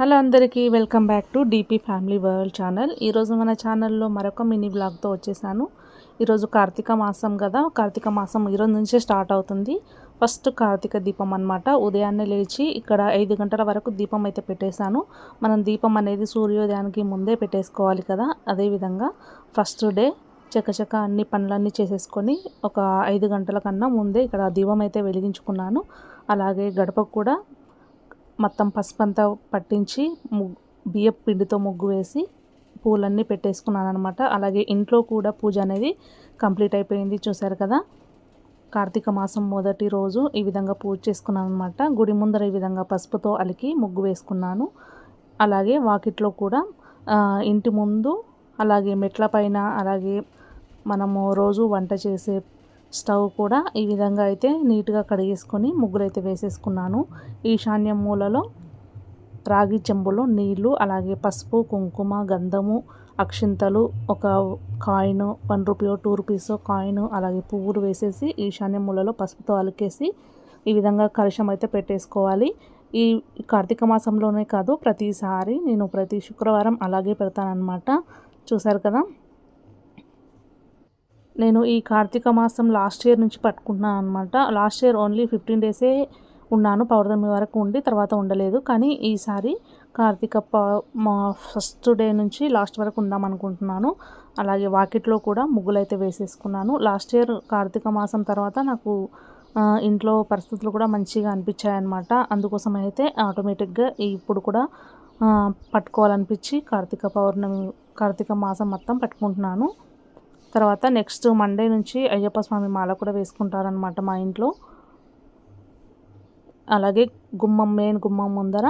Hello అందరికీ welcome back to DP family world channel. ఈరోజు మన ఛానల్లో మరొక మినీ బ్లాగ్తో వచ్చేసాను. ఈరోజు కార్తీక మాసం కదా కార్తీక మాసం ఈరోజు నుంచే స్టార్ట్ అవుతుంది. ఫస్ట్ కార్తీక దీపం అనమాట ఉదయాన్నే లేచి ఇక్కడ ఐదు గంటల వరకు దీపం అయితే పెట్టేశాను. మనం దీపం అనేది సూర్యోదయానికి ముందే పెట్టేసుకోవాలి కదా అదేవిధంగా ఫస్ట్ డే చకచక అన్ని పనులన్నీ చేసేసుకొని ఒక ఐదు గంటల కన్నా ముందే ఇక్కడ దీపం అయితే వెలిగించుకున్నాను. అలాగే గడపకు కూడా మొత్తం పసుపు అంతా పట్టించి బియ్యం పిండితో ముగ్గు వేసి పూలన్నీ పెట్టేసుకున్నాను అనమాట అలాగే ఇంట్లో కూడా పూజ అనేది కంప్లీట్ అయిపోయింది చూసారు కదా? కార్తీక మాసం మొదటి రోజు ఈ విధంగా పూజ చేసుకున్నాను అనమాట గుడి ముందర ఈ విధంగా పసుపుతో అలికి ముగ్గు వేసుకున్నాను. అలాగే వాకిట్లో కూడా ఇంటి ముందు అలాగే మెట్ల పైన అలాగే మనము రోజు వంట చేసే స్టవ్ కూడా ఈ విధంగా అయితే నీట్గా కడిగేసుకొని ముగ్గులు అయితే వేసేసుకున్నాను ఈశాన్య మూలలో రాగి చెంబులో నీళ్ళు అలాగే పసుపు కుంకుమ గంధము అక్షింతలు ఒక కాయిన్ వన్ రూపీయో టూ రూపీసో కాయిన్ అలాగే పువ్వులు వేసేసి ఈశాన్య మూలలో పసుపుతో అలికేసి ఈ విధంగా కలుషం అయితే పెట్టేసుకోవాలి. ఈ కార్తీక మాసంలోనే కాదు ప్రతిసారి నేను ప్రతి శుక్రవారం అలాగే పెడతానన్నమాట. చూసారు కదా? నేను ఈ కార్తీక మాసం లాస్ట్ ఇయర్ నుంచి పట్టుకుంటున్నాను అనమాట లాస్ట్ ఇయర్ ఓన్లీ ఫిఫ్టీన్ డేసే ఉన్నాను. పౌర్ణమి వరకు ఉండి తర్వాత ఉండలేదు. కానీ ఈసారి కార్తీక మా ఫస్ట్ డే నుంచి లాస్ట్ వరకు ఉందాం అనుకుంటున్నాను. అలాగే వాకిట్లో కూడా ముగ్గులైతే వేసేసుకున్నాను. లాస్ట్ ఇయర్ కార్తీక మాసం తర్వాత నాకు ఇంట్లో పరిస్థితులు కూడా మంచిగా అనిపించాయన్నమాట. అందుకోసం అయితే ఆటోమేటిక్గా ఇప్పుడు కూడా పట్టుకోవాలనిపించి కార్తీక పౌర్ణమి కార్తీక మాసం మొత్తం పట్టుకుంటున్నాను. తర్వాత నెక్స్ట్ మండే నుంచి అయ్యప్ప స్వామి మాల కూడా వేసుకుంటారనమాట మా ఇంట్లో. అలాగే గుమ్మం మెయిన్ గుమ్మం ముందర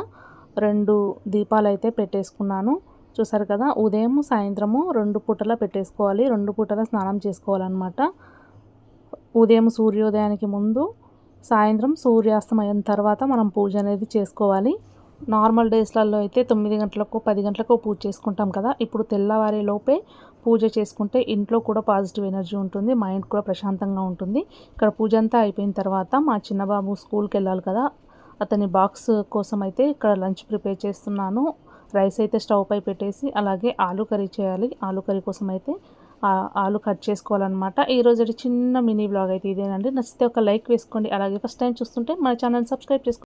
రెండు దీపాలు అయితే పెట్టేసుకున్నాను. చూసారు కదా ఉదయం సాయంత్రము రెండు పూటలా పెట్టేసుకోవాలి రెండు పూటలా స్నానం చేసుకోవాలన్నమాట. ఉదయం సూర్యోదయానికి ముందు సాయంత్రం సూర్యాస్తమయం తర్వాత మనం పూజ అనేది చేసుకోవాలి. నార్మల్ డేస్లలో అయితే తొమ్మిది గంటలకు పది గంటలకు పూజ చేసుకుంటాం కదా ఇప్పుడు తెల్లవారే లోపే పూజ చేసుకుంటే ఇంట్లో కూడా పాజిటివ్ ఎనర్జీ ఉంటుంది మైండ్ కూడా ప్రశాంతంగా ఉంటుంది. ఇక్కడ పూజ అంతా అయిపోయిన తర్వాత మా చిన్నబాబు స్కూల్కి వెళ్ళాలి కదా అతని బాక్స్ కోసం అయితే ఇక్కడ లంచ్ ప్రిపేర్ చేస్తున్నాను. రైస్ అయితే స్టవ్ పై పెట్టేసి అలాగే ఆలు కర్రీ చేయాలి. ఆలు కర్రీ కోసం అయితే ఆలు కట్ చేసుకోవాలన్నమాట. ఈరోజు చిన్న మినీ బ్లాగ్ అయితే ఇదేనండి. నచ్చితే ఒక లైక్ వేసుకోండి. అలాగే ఫస్ట్ టైం చూస్తుంటే మన ఛానల్ సబ్స్క్రైబ్ చేసుకోండి.